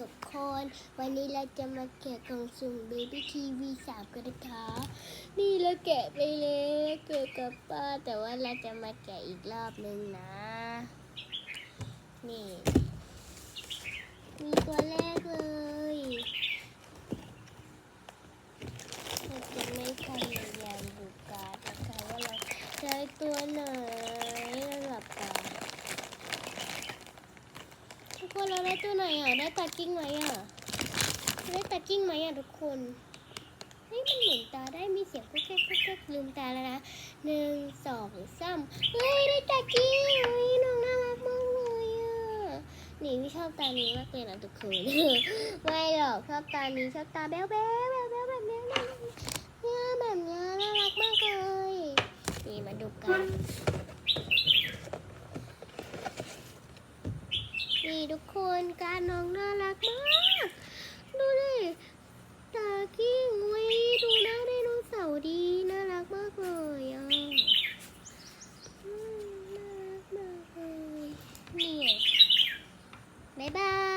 ทุกคน วันนี้เราจะมาแกะกล่องสุ่ม Baby TV 3 กันนะคะ นี่เราแกะไปเลยแกะกับป้า แต่ว่าเราจะมาแกะอีกรอบนึงนะ นี่ มีตัวแรกเลยเราจะไม่พยายามดูการ์ดนะคะว่าเราได้ตัวไหนเราหลับตา ทุกเราได้ตัวไหนอะ ได้ตากิ้งไหมอะ ได้ตากิ้งไหมอะทุกคนเฮ้ยมันเหมุนตาได้มีเสียงแก๊กแก๊กแก๊กลืมตาแล้วนะหนึ่งสองสามเฮ้ยได้ตากิ้งเฮ้ยน้องน่ารักมากเลยอะนี่พี่ชอบตานี้มากเลยนะทุกคนไม่หรอกชอบตานี้ชอบตาแบ๊วแบ๊วแบ๊วแบ๊วแบบเนี้ยเนี่ยแบบเนี้น่ารักมากเลยนี่มาดูกัน ทุกคนการน้องน่ารักมาก ดูดิตากิ้งไว้ดูหน้าไดโนเสาร์ดีน่ารักมากเลยอะอืมน่ารักมากเลยนี่บ๊ายบาย